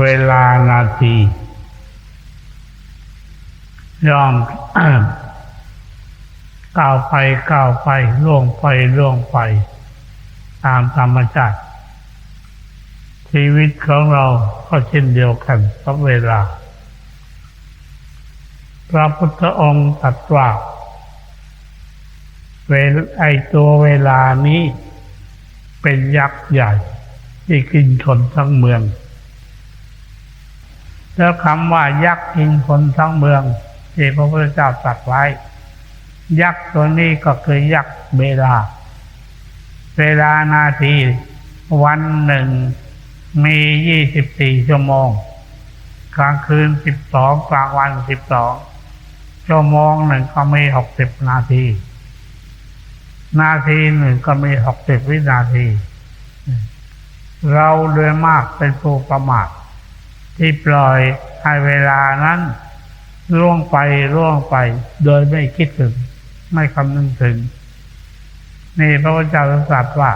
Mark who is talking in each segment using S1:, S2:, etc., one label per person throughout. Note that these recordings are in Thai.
S1: เวลานาทีย่อมก้าวไปก้าวไปล่วงไปล่วงไป ตามธรรมชาติชีวิตของเราก็เช่นเดียวกันกับเวลา พระพุทธองค์ตรัสว่าเวลไอตัวเวลานี้เป็นยักษ์ใหญ่ ที่กินคนทั้งเมือง แล้วคำว่ายักษ์กินคนทั้งเมืองที่พระพุทธเจ้าตรัสไว้ ยักษ์ตัวนี้ก็คือยักษ์เวลา เวลานาทีวันหนึ่งมียี่สิบสี่ชั่วโมง กลางคืนสิบสองกลางวันสิบสองชั่วโมงหนึ่งก็มีหกสิบนาที นาทีหนึ่งก็มีหกสิบวินาที เราโดยมากเป็นผู้ประมาท ที่ปล่อยให้เวลานั้นล่วงไปล่วงไป โดยไม่คิดถึง ไม่คำนึงถึง นี่พระพุทธเจ้าตรัสว่า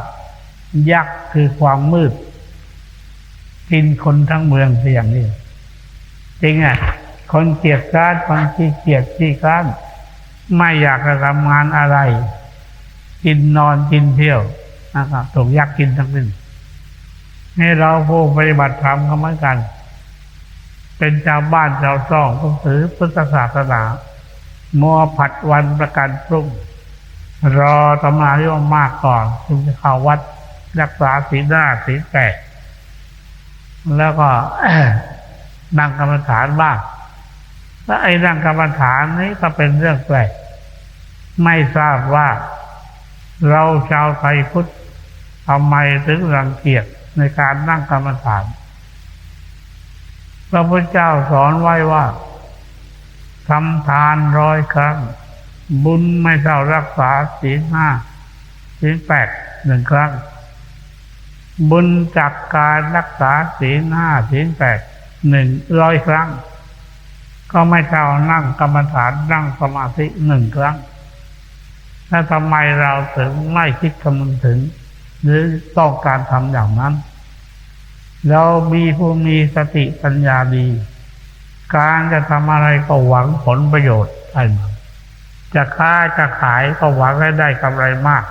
S1: ยักษ์คือความมืด กินคนทั้งเมืองเสียอย่างนี้จริงอะ คนเกียจคร้านคนที่เกียจที่คร้านไม่อยากจะทำงานอะไร กินนอนกินเที่ยวนะครับถูกยักษ์กินทั้งนั้นให้เราผู้ปฏิบัติธรรมก็เหมือนกัน เป็นชาวบ้านชาวช่องต้องถือพุทธศาสนามัวผัดวันประกันพรุ่ง รอตำนาที่ว่ามากก่อนจึงจะเข้าวัดรักษาศีลหน้าศีลแปดแล้วก็นั่งกรรมฐานบ้างแล้วไอ้นั่งกรรมฐานนี้ก็เป็นเรื่องแปลกไม่ทราบว่าเราชาวไทยพุทธทำไมถึงรังเกียจในการนั่งกรรมฐาน พระพุทธเจ้าสอนไว้ว่าทำทานร้อยครั้ง บุญไม่เท่ารักษาศีลห้าศีลแปดหนึ่งครั้ง บุญจากการรักษาศีลห้าศีลแปดหนึ่งร้อยครั้ง ก็ไม่เท่านั่งกรรมฐานนั่งสมาธิหนึ่งครั้งถ้าทำไมเราถึงไม่คิดคำนึงถึง หรือต้องการทำอย่างนั้น เรามีผู้มีสติปัญญาดี การจะทำอะไรก็หวังผลประโยชน์ใช่ไหมจะค้าจะขายก็หวังให้ได้กำไรมาก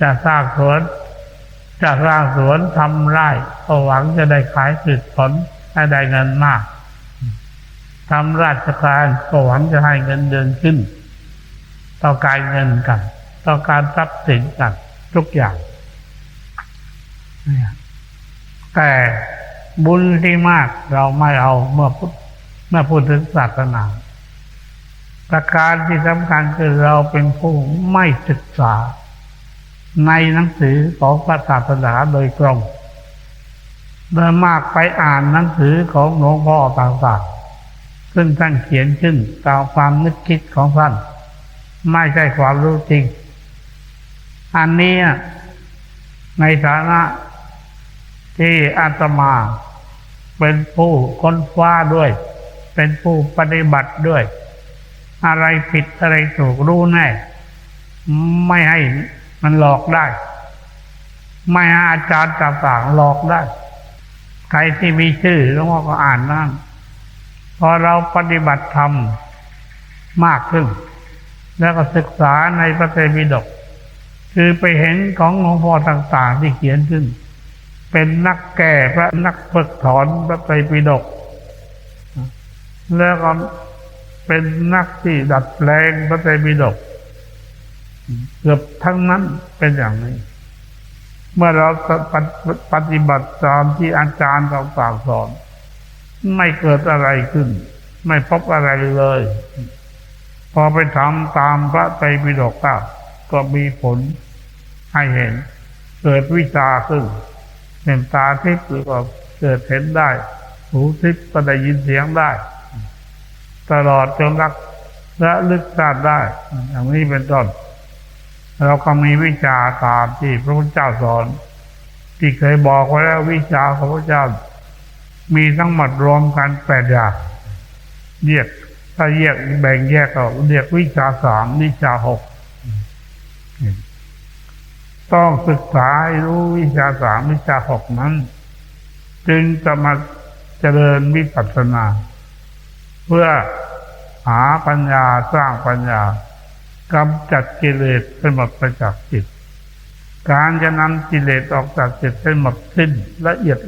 S1: จะสร้างสวน จะสร้างสวนทำไร่ก็หวังจะได้ขายผลิตผลให้ได้เงินมากทำราชการก็หวังจะให้เงินเดือนขึ้น ต้องการเงินกัน ต้องการทรัพย์สินกันทุกอย่างเนี่ย แต่บุญที่มากเราไม่เอาเมื่อพูดเมื่อพูดถึงศาสนา ประการที่สำคัญคือเราเป็นผู้ไม่ศึกษา ในหนังสือของพระศาสนาโดยตรงโดยมากไปอ่านหนังสือของหลวงพ่อต่างๆซึ่งท่านเขียนขึ้นตามความนึกคิดของท่านไม่ใช่ความรู้จริง อันนี้ในฐานะ ที่อาตมา เป็นผู้ค้นคว้าด้วย เป็นผู้ปฏิบัติด้วย อะไรผิดอะไรถูกรู้แน่ ไม่ให้มันหลอกได้ ไม่ให้อาจารย์ต่างๆหลอกได้ ใครที่มีชื่อหลวงพ่อก็อ่านนั่นพอเราปฏิบัติธรรมมากขึ้น แล้วก็ศึกษาในพระไตรปิฎกคือไปเห็นของหลวงพ่อต่างๆที่เขียนขึ้น เป็นนักแก่พระนักฝึกถอนพระไตรปิฎกแล้วก็เป็นนักที่ดัดแปลงพระไตรปิฎกเกือบทั้งนั้นเป็นอย่างนี้ เมื่อเราปฏิบัติตามที่อาจารย์ต่างสอน ไม่เกิดอะไรขึ้น ไม่พบอะไรเลย พอไปทำตามพระไตรปิฎกก็มีผลให้เห็น เกิดวิชาขึ้น เห็นตาทิพย์หรือก็เกิดเห็นได้ หูทิพย์ก็ได้ยินเสียงได้ ตลอดจนรักและลึกชาติได้ อย่างนี้เป็นต้นเราก็มีวิชาตามที่พระพุทธเจ้าสอน ที่เคยบอกไว้แล้ววิชาของพระเจ้า มีทั้งหมดรวมกันแปดอย่างเรียกถ้าแยกแบ่งแยกก็เรียกวิชาสามวิชาหก ต้องศึกษารู้วิชาสามวิชาหกนั้น จึงจะมาเจริญวิปัสสนา เพื่อหาปัญญาสร้างปัญญากำจัดกิเลสให้หมดไปจากจิต การจะนำกิเลสออกจากจิตให้หมดสิ้นละเอียด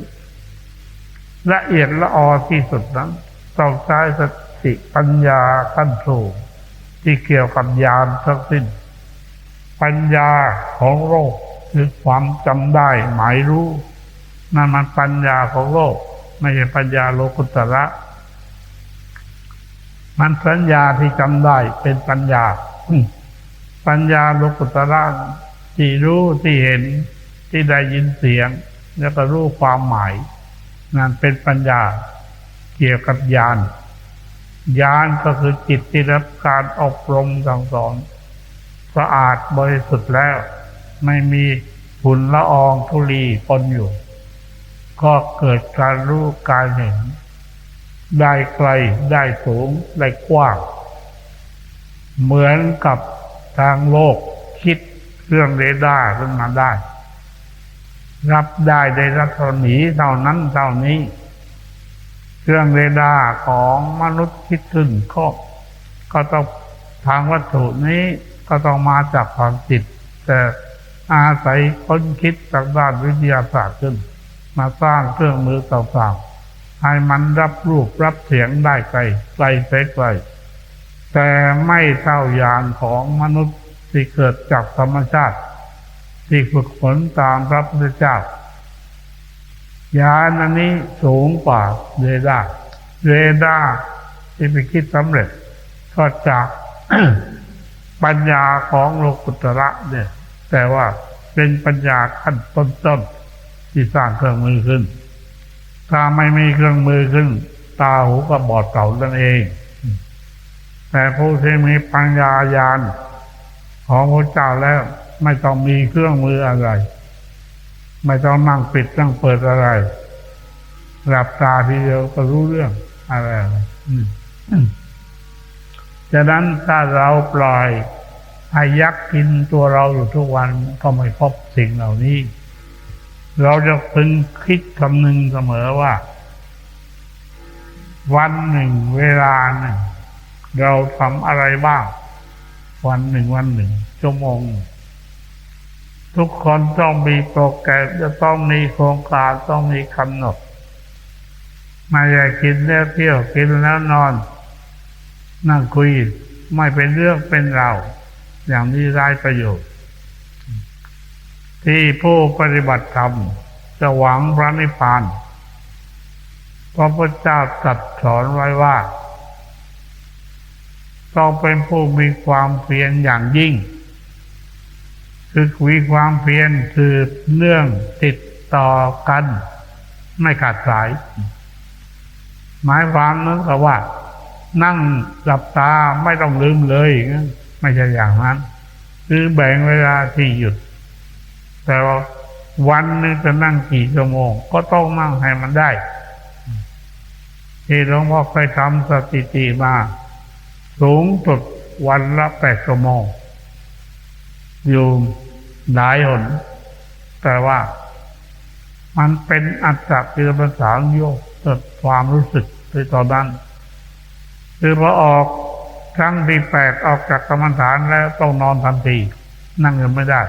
S1: ละเอียดละออที่สุดนั้นต้องใช้สติปัญญาขั้นสูงที่เกี่ยวกับญาณทั้งสิ้น ปัญญาของโลกคือความจำได้หมายรู้นั่นมันปัญญาของโลก ไม่ใช่ปัญญาโลกุตระมันสัญญาที่จำได้เป็นปัญญาปัญญาโลกุตระที่รู้ที่เห็นที่ได้ยินเสียง แล้วก็รู้ความหมาย นั่นเป็นปัญญาเกี่ยวกับญาณญาณก็คือจิตที่รับการอบรมสั่งสอน สะอาดบริสุทธิ์แล้ว ไม่มีฝุ่นละอองธุลีปนอยู่ ก็เกิดการรู้การเห็น ได้ไกลได้สูง ได้กว้าง เหมือนกับทางโลกคิดเรื่องเรดาร์ขึ้นมาได้ รับได้ในรัศมีเท่านั้นเท่านี้ เครื่องเรดาร์ของมนุษย์คิดขึ้นก็ก็ต้องทางวัตถุนี้ ก็ต้องมาจากความจิต แต่อาศัยค้นคิดจากด้านวิทยาศาสตร์ขึ้น มาสร้างเครื่องมือต่างๆให้มันรับรูปรับเสียงได้ไกลไกลไปไกลแต่ไม่เท่ายานของมนุษย์ที่เกิดจากธรรมชาติ ที่ฝึกฝนตามพระพุทธเจ้ายานอันนี้สูงกว่าเรดาร์เรดาร์ที่ไปคิดสำเร็จก็จาก ปัญญาของโลกุตระเนี่ยแต่ว่าเป็นปัญญาขั้นต้นๆที่สร้างเครื่องมือขึ้น ถ้าไม่มีเครื่องมือขึ้น ตาหูก็บอดเก่านั่นเอง แต่ผู้ที่มีปัญญาญาณของพระเจ้าแล้ว ไม่ต้องมีเครื่องมืออะไร ไม่ต้องนั่งปิดนั่งเปิดอะไรหลับตาทีเดียวก็รู้เรื่องอะไรอืมอืม ฉะนั้นถ้าเราปล่อยให้ยักษ์กินตัวเราอยู่ทุกวันก็ไม่พบสิ่งเหล่านี้ เราจะพึงคิดคำนึงเสมอว่า วันหนึ่งเวลาหนึ่งเราทำอะไรบ้าง วันหนึ่งวันหนึ่งชั่วโมง ทุกคนต้องมีโปรแกรมจะต้องมีโครงการต้องมีกำหนดไม่ใช่กินแล้วเที่ยวกินแล้วนอน นั่งคุยไม่เป็นเรื่องเป็นราวอย่างนี้ไร้ประโยชน์ ที่ผู้ปฏิบัติธรรมจะหวังพระนิพพานพระพุทธเจ้าตรัสสอนไว้ว่า ต้องเป็นผู้มีความเพียรอย่างยิ่ง คือมีความเพียรคือเนื่องติดต่อกัน ไม่ขาดสาย หมายความนั้นก็ว่า นั่งหลับตาไม่ต้องลืมเลย ไม่ใช่อย่างนั้น คือแบ่งเวลาที่หยุด แต่ว่าวันหนึงจะนั่งกี่ชั่วโมง ก็ต้องนั่งให้มันได้ ที่หลวงพ่อเคยทำสถิติมาสูงสุดวันละแปดชั่วโมง อยู่หลายหน แต่ว่ามันเป็นอัตตกิลปัญษาโยกเกิดความรู้สึกในตอนนั้น คือพอออกครั้งที่แปดออกจากกรรมฐานแล้วต้องนอนทันที นั่งยังไม่ได้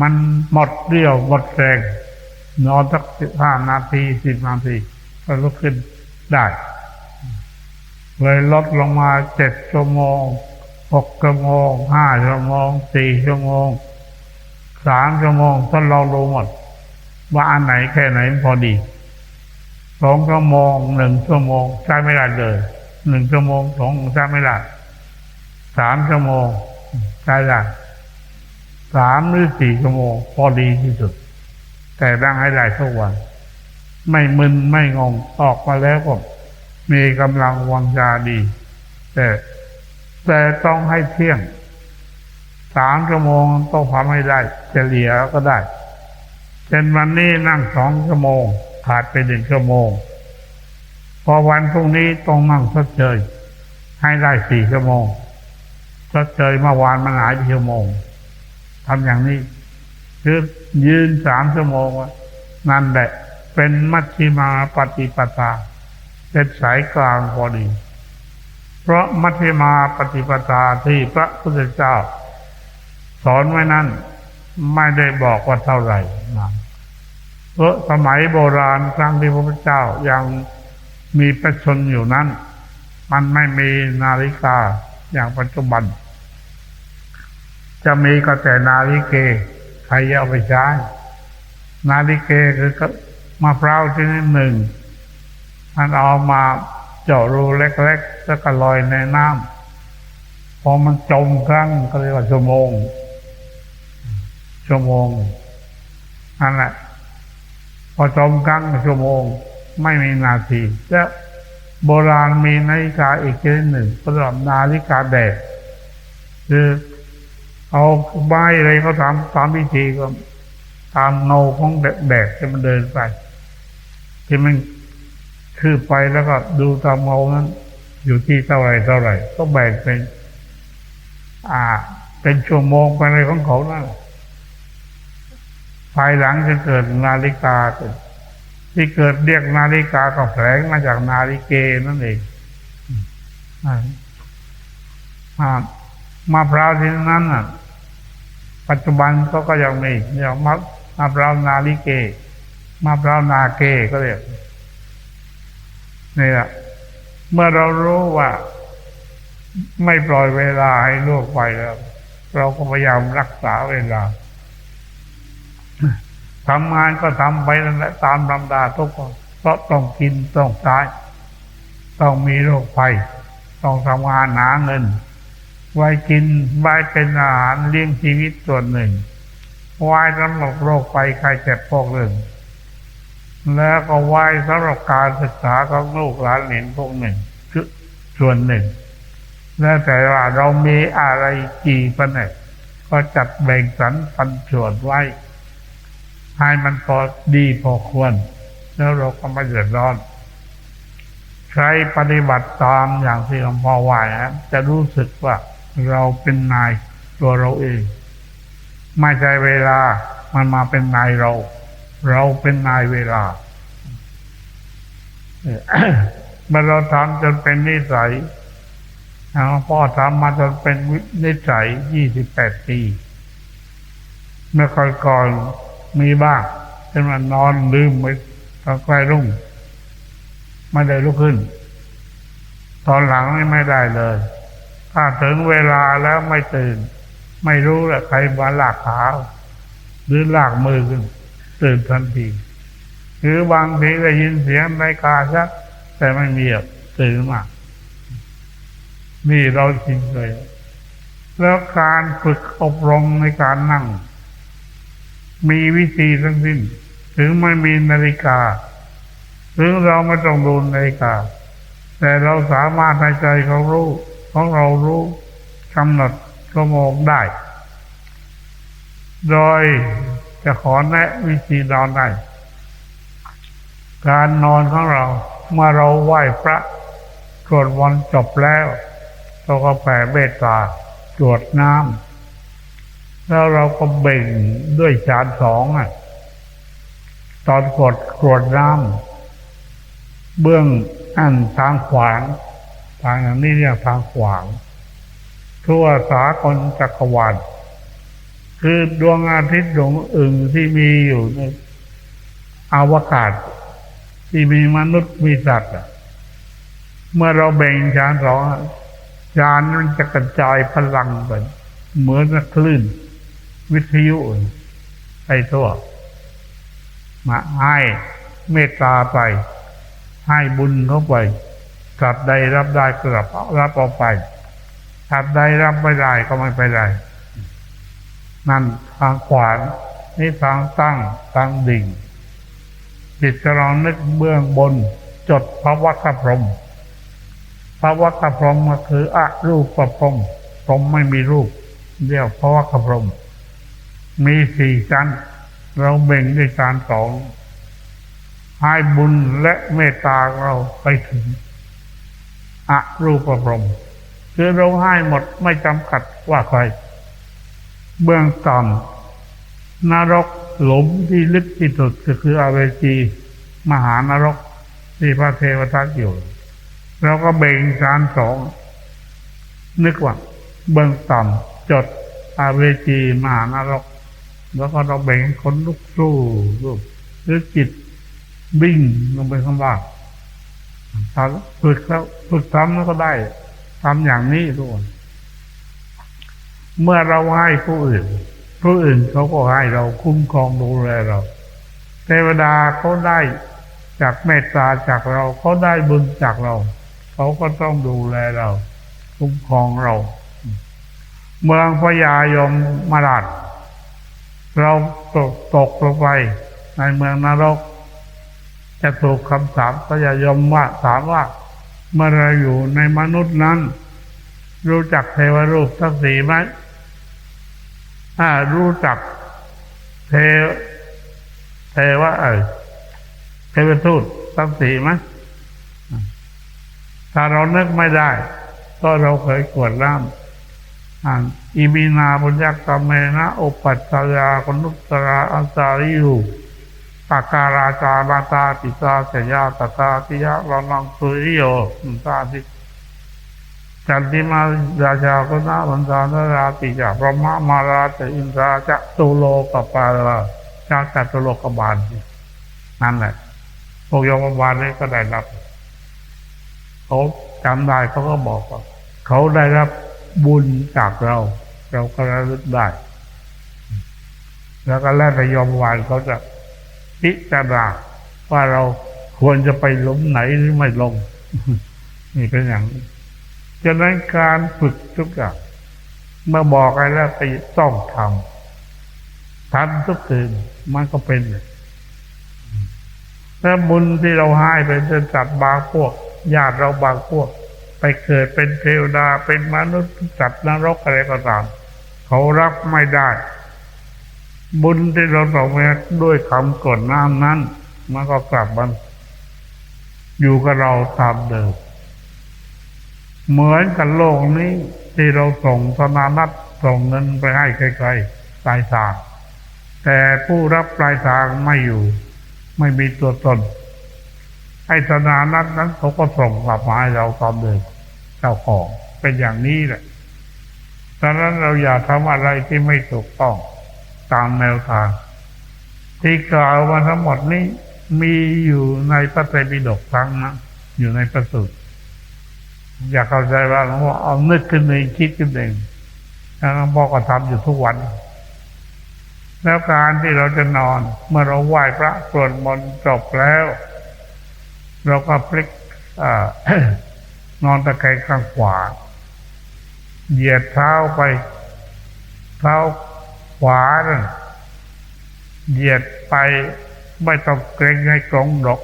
S1: มันหมดเรี่ยวหมดแรง นอนสักสิบห้านาทีสิบนาทีก็ลุกขึ้นได้ เลยลดลงมาเจ็ดชั่วโมงหกชั่วโมงห้าชั่วโมงสี่ชั่วโมงสามชั่วโมงทดลองดูหมด ว่าอันไหนแค่ไหนพอดีสองชั่วโมงหนึ่งชั่วโมงใช้ไม่ได้เลย หนึ่งชั่วโมงสองใช้ไม่ได้สามชั่วโมงใช้ได้สามหรือสี่ชั่วโมง พอดีที่สุด แต่ดังให้ได้ทุกวัน ไม่มึนไม่งงออกมาแล้วก็มีกำลังวังชาดี แต่แต่ต้องให้เที่ยงสามชั่วโมงต้องทำให้ได้เฉลี่ยก็ได้เช่นวันนี้นั่งสองชั่วโมงขาดไปหนึ่งชั่วโมง พอวันพรุ่งนี้ต้องนั่งชดเชยให้ได้สี่ชั่วโมงชดเชยเมื่อวานมันหายไปชั่วโมงทำอย่างนี้คือยืนสามชั่วโมงนั่นแหละเป็นมัชฌิมาปฏิปทาเป็นสายกลางพอดี เพราะมัชฌิมาปฏิปทาที่พระพุทธเจ้า สอนไว้นั้นไม่ได้บอกว่าเท่าไหร่นะเพราะสมัยโบราณครั้งที่พระพุทธเจ้ายัง มีประชนอยู่นั้น มันไม่มีนาฬิกาอย่างปัจจุบัน จะมีก็แต่นาฬิเกใครเอาไปใช้ นาฬิเกคือก็มะพร้าวชนิดหนึ่ง มันเอามาเจาะรูเล็กๆแล้วก็ลอยในน้ำพอมันจมครั้งก็เรียกว่าชั่วโมง ชั่วโมงนั่นแหละพอจมครั้งชั่วโมง ไม่มีนาทีแล้วโบราณมีนาฬิกาอีกชนิดหนึ่งสำหรับนาฬิกาแดดคือเอาใบอะไรเขาทำตามวิธีก็ตามเงาของแดดที่มันเดินไปที่มันคือไปแล้วก็ดูตามเงานั้น อยู่ที่เท่าไรเท่าไรก็แบ่งเป็น อ่า เป็นชั่วโมงไปอะไรของเขานั่นภายหลังจะเกิดนาฬิกาเกิด ที่เกิดเรียกนาฬิกาก็แฝงมาจากนาฬิเกนั่นเองอ่ามะพร้าวที่นั้นน่ะ ปัจจุบันก็ก็ยังมีเรียกมะมะพร้าวนาลิเกมะพร้าวนาเกก็เรียกนี่แหละเมื่อเรารู้ว่า ไม่ปล่อยเวลาให้ล่วงไปแล้ว เราก็พยายามรักษาเวลา ทำงานก็ทำไปนั่นแหละตามลำดาทุกคนเพราะต้องกินต้องใช้ต้องมีโรคภัยต้องทำงานหาเงิน ไว้กินไว้เป็นอาหารเลี้ยงชีวิตส่วนหนึ่งไว้สำหรับโรคภัยไข้เจ็บพวกหนึ่งแล้วก็ไว้สำหรับการศึกษาของลูกหลานเหลนพวกหนึ่งคือส่วนหนึ่ง แล้วแต่ว่าเรามีอะไรกี่ปันเนี่ก็จัดแบ่งสรรปันส่วนไว้ ให้มันพอดีพอควร แล้วเราก็ไม่เดือดร้อน ใครปฏิบัติตามอย่างที่หลวงพ่อว่านะจะรู้สึกว่าเราเป็นนายตัวเราเอง ไม่ใช่เวลามันมาเป็นนายเรา เราเป็นนายเวลาเมื่อเราทำจนเป็นนิสัยหลวงพ่อทำมาจนเป็นนิสัยยี่สิบแปดปี เมื่อก่อนก่อน มีบ้างเช่นว่านอนลืมไปตอนใกล้รุ่ง ไม่ได้ลุกขึ้น ตอนหลังนี่ไม่ได้เลย ถ้าถึงเวลาแล้วไม่ตื่น ไม่รู้แหละใครมาลากขาหรือลากมือขึ้นตื่นทันทีหรือบางทีได้ยินเสียงในกาชัดแต่ไม่มีตื่นมานี่เราจริงเลย แล้วการฝึกอบรมในการนั่ง มีวิธีทั้งสิ้น ถึงไม่มีนาฬิกา ถึงเราไม่ต้องดูนาฬิกา แต่เราสามารถในใจเขารู้ของเรารู้กำหนดชั่วโมงได้ โดยจะขอแนะวิธีนอนได้การนอนของเราเมื่อเราไหว้พระสวดวันจบแล้วเราก็แผ่เมตตาตรวจน้ำ แล้วเราก็เบ่งด้วยฌานสองอะ ตอนกดตรวจน้ำเบื้องอันทางขวาง ทางอย่างนี้เรียกทางขวาง ทั่วสากลจักรวาลคือดวงอาทิตย์ดวงอื่นที่มีอยู่ในอวกาศ ที่มีมนุษย์มีสัตว์เมื่อเราแบ่งฌานสองฌานมันจะกระจายพลังไปเหมือนคลื่น วิทยุไปทั่ว มาให้เมตตาไป ให้บุญเข้าไปสัตว์ใดรับได้ก็รับรับออกไปสัตว์ใดรับไม่ได้ก็ไม่ไปได้ นั่นทางขวานนี่ทางตั้งทางดิ่งจิตจะลองนึกเบื้องบน จดพระวัคพรมพระวัคพรมก็คืออะรูปประพรมพรมไม่มีรูปเรียกพระวัคพรม มีสี่ชั้น เราเบ่งด้วยการสองให้บุญและเมตตาเราไปถึงอรูประพรหมคือเราให้หมดไม่จำกัดว่าใคร เบื้องต่ำนรกหลุมที่ลึกที่สุดก็คืออาเวจีมหานรกที่พระเทวทัตอยู่ เราก็เบ่งการสอง นึกว่า เบื้องต่ำจดอาเวจีมหานรก แล้วก็เราเบ่งคนลุกสู้รูปหรือจิตวิ่งลงไปข้างล่างถ้าฝึกแล้วฝึกทำแล้วก็ได้ทำอย่างนี้ทุกคนเมื่อเราให้ผู้อื่น ผู้อื่นเขาก็ให้เราคุ้มครองดูแลเราเทวดาเขาได้จากเมตตาจากเราเขาได้บุญจากเรา เขาก็ต้องดูแลเรา คุ้มครองเรา เมืองพญายมมาราช เราตกตกลงไปในเมืองนรก จะถูกคำถามพญายมว่าถามว่า เมื่อเราอยู่ในมนุษย์นั้น รู้จักเทวรูปทั้งสี่ไหมถ้ารู้จักเทวเทวะเออเทวทูตทั้งสี่ไหมถ้าเรานึกไม่ได้ ก็เราเคยกวดน้ำ อันอิมินาบุญญกรรมเมนะอุปัชฌายาคนุตราอันสาริยุตาการาจาราตาติตาเสยาตตาติยะลนังสุริโยมุตาติจันติมาราชาก็นาบันดาลราติจะพระมะมาราชอินทราจะตุโลกปาลาชาจัตุโลกบาลนั่นแหละพวกโยมบาลนี่ก็ได้รับเขาจำได้เขาก็บอกว่าเขาได้รับ บุญจากเรา เราก็ระลึกได้ แล้วก็แล้วแต่ยอมวานเขาจะพิจารณาว่าเราควรจะไปล้มไหนหรือไม่ลง นี่เป็นอย่างนี้ฉะนั้นการฝึกทุกอย่างเมื่อบอกอะไรแล้วไปต้องทำทำทุกคืนมันก็เป็นถ้าบุญที่เราให้ไปจะจัดบางพวกญาติเราบางพวก ไปเกิดเป็นเทวดาเป็นมนุษย์จัดนรกอะไรก็ตาม เขารับไม่ได้ บุญที่เราตอมาด้วยคำกดน้ำนั้นมันก็กลับมันอยู่กับเราตามเดิมเหมือนกับโลกนี้ ที่เราส่งธนานัตส่งเงินไปให้ใครๆปลายทาง แต่ผู้รับปลายทางไม่อยู่ ไม่มีตัวตนไอ้ธนานัตนั้นเขาก็ส่งกลับมาให้เราตามเดิม เจ้าของเป็นอย่างนี้แหละดังนั้นเราอย่าทำอะไรที่ไม่ถูกต้องตามแนวทาง ที่กล่าวมาทั้งหมดนี้มีอยู่ในพระไตรปิฎกทั้งนะอยู่ในประสูตรอยากเข้าใจว่าหลวงพ่อเอานึกขึ้นเองคิดขึ้นเองแล้วหลวงพ่อก็ทำอยู่ทุกวัน แล้วการที่เราจะนอน เมื่อเราไหว้พระสวดมนต์จบแล้ว เราก็พลิก นอนตะแคงข้างขวา เหยียดเท้าไป เท้าขวานั่นเหยียดไปไม่ต้องเกรงให้กรงดอก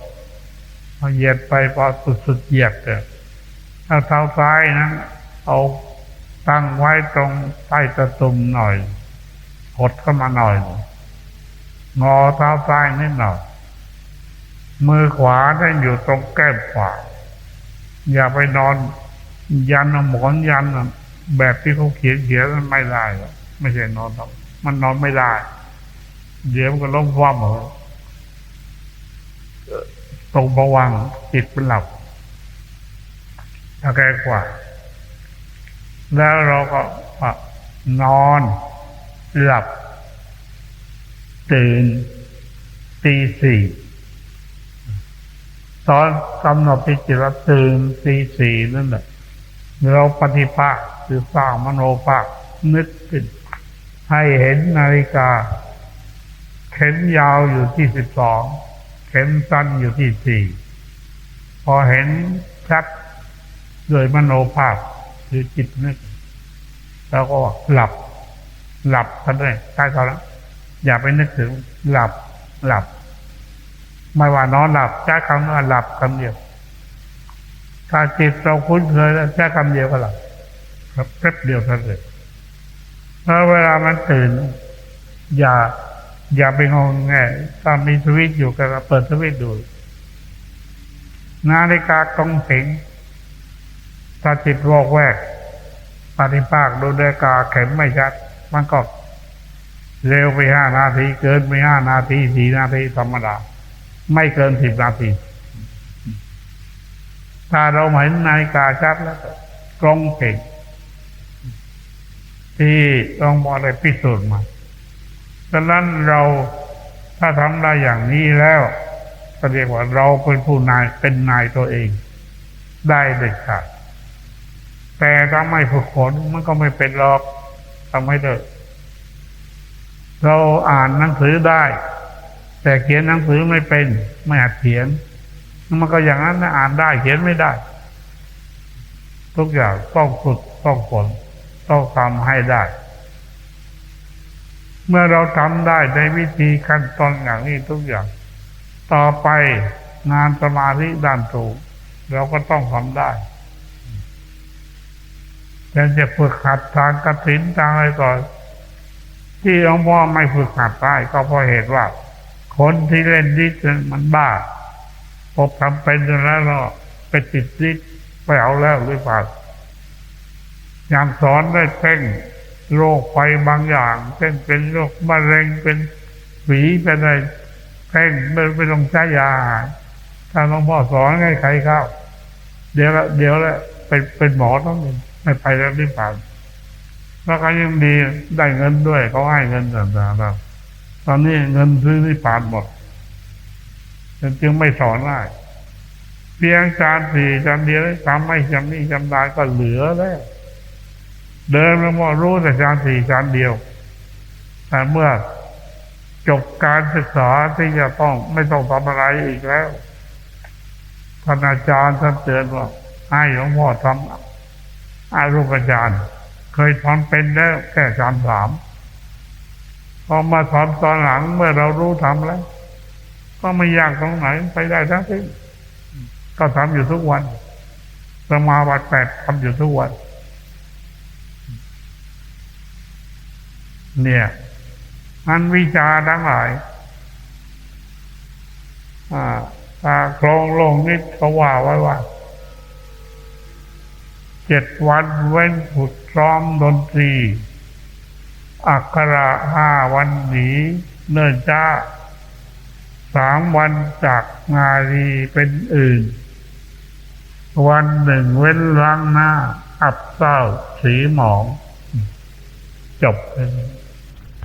S1: พอเหยียดไปพอสุดๆเหยียดเถอะถ้าเท้าซ้ายนะเอาตั้งไว้ตรงใต้ตะตุ่มหน่อยหดเข้ามาหน่อย งอเท้าซ้ายนิดหน่อยมือขวาได้อยู่ตรงแก้มขวา อย่าไปนอนยันหมอนยันแบบที่เขาเขียนเขียนมันไม่ได้หรอกไม่ใช่นอนหรอกมันนอนไม่ได้ เดี๋ยวมันก็ล้มคว่ำเหรอตรงระวังจิตเป็นหลับถ้าแก่กว่า แล้วเราก็นอนหลับตื่นตีสี่ ตอนกำหนดปีจิตว่าตื่นตีสี่นั่นแหละเราปฏิภาคคือสร้างมโนภาคนึกขึ้นให้เห็นนาฬิกา เข็มยาวอยู่ที่สิบสองเข็มสั้นอยู่ที่สี่พอเห็นชัดโดยมโนภาพคือจิตนึก แล้วก็หลับ หลับกันเลยใช่ตอนแล้วอย่าไปนึกถึงหลับหลับ ไม่ว่านอนหลับใช้คำว่าหลับคำเดียว ถ้าจิตเราคุ้นเคยแล้วใช้คำเดียวก็หลับครับแป๊บเดียวเท่านั้นถ้าเวลามันตื่น อย่า อย่าไปงงแงถ้ามีสวิตอยู่ก็เปิดสวิตดู นาฬิกากองเถงถ้าจิตวอกแวกปฏิภาคดูนาฬิกาเข็มไม่ชัด มันก็เร็วไปห้านาที เกินไปห้านาทีสี่นาทีธรรมดา ไม่เกินสิบนาที ถ้าเราเห็นนาฬิกาชัดแล้วก็ตรงเก่งที่ต้องบอกได้พิสูจน์มาดังนั้นเราถ้าทำได้อย่างนี้แล้วก็เรียกว่าเราเป็นผู้นายเป็นนายตัวเอง ได้เด็ดขาดแต่ถ้าไม่ฝึกฝนมันก็ไม่เป็นหรอกทำให้เถอะเราอ่านหนังสือได้ แต่เขียนหนังสือไม่เป็นไม่อาจเขียน มันก็อย่างนั้นนะอ่านได้เขียนไม่ได้ ทุกอย่างต้องฝึกต้องฝนต้องทำให้ได้ เมื่อเราทำได้ในวิธีขั้นตอนอย่างนี้ทุกอย่าง ต่อไปงานสมาธิด้านถูกเราก็ต้องทำได้แต่จะฝึกหัดทางกถินทางอะไรก่อนที่หลวงพ่อไม่ฝึกหัดได้ก็เพราะเหตุว่า คนที่เล่นดิสมันบ้าพบทำเป็นแล้วก็ไปติดดิสไปเอาแล้วหรือเปล่าอย่างสอนได้เพ่งโรคไฟบางอย่างเช่นเป็นโรคมะเร็งเป็นหวีเป็นอะไรเพ่งไม่ไปต้องใช้ยาถ้าหลวงพ่อสอนให้ใครเข้า เดี๋ยวละเดี๋ยวละเป็นเป็นหมอต้องไม่ไปแล้วหรือเปล่าแล้วก็ยังดีได้เงินด้วยเขาให้เงินต่างๆเรา ตอนนี้เงินซื้อที่ผ่านหมดจึงไม่สอนได้เพียงจานสี่จานเดียวทำไม่จำนี่จำได้ก็เหลือแล้วเดินมาว่ารู้แต่จานสี่จานเดียวแต่เมื่อจบการศึกษาที่จะต้องไม่ต้องทำอะไรอีกแล้วท่านอาจารย์ท่านเตือนว่าให้หลวงพ่อทำอารูปจารย์ เคยทำเป็นแล้วแค่จานสาม พอมาสอนตอนหลังเมื่อเรารู้ทำแล้ว ก็ไม่ยากตรงไหนไปได้ทั้งสิ้นก็ทำอยู่ทุกวันสมาบัติแปดทำอยู่ทุกวัน เนี่ยมันวิชาทั้งหลายอาถ้าโครงลงนิดเขาว่าไว้ว่าเจ็ดวันเว้นผุดซ้อมดนตรี อักขระห้าวันหนีเนิ่นจ้าสามวันจากงารีเป็นอื่น วันหนึ่งเว้นล้างหน้า อับเศร้าสีหมอง จบเลย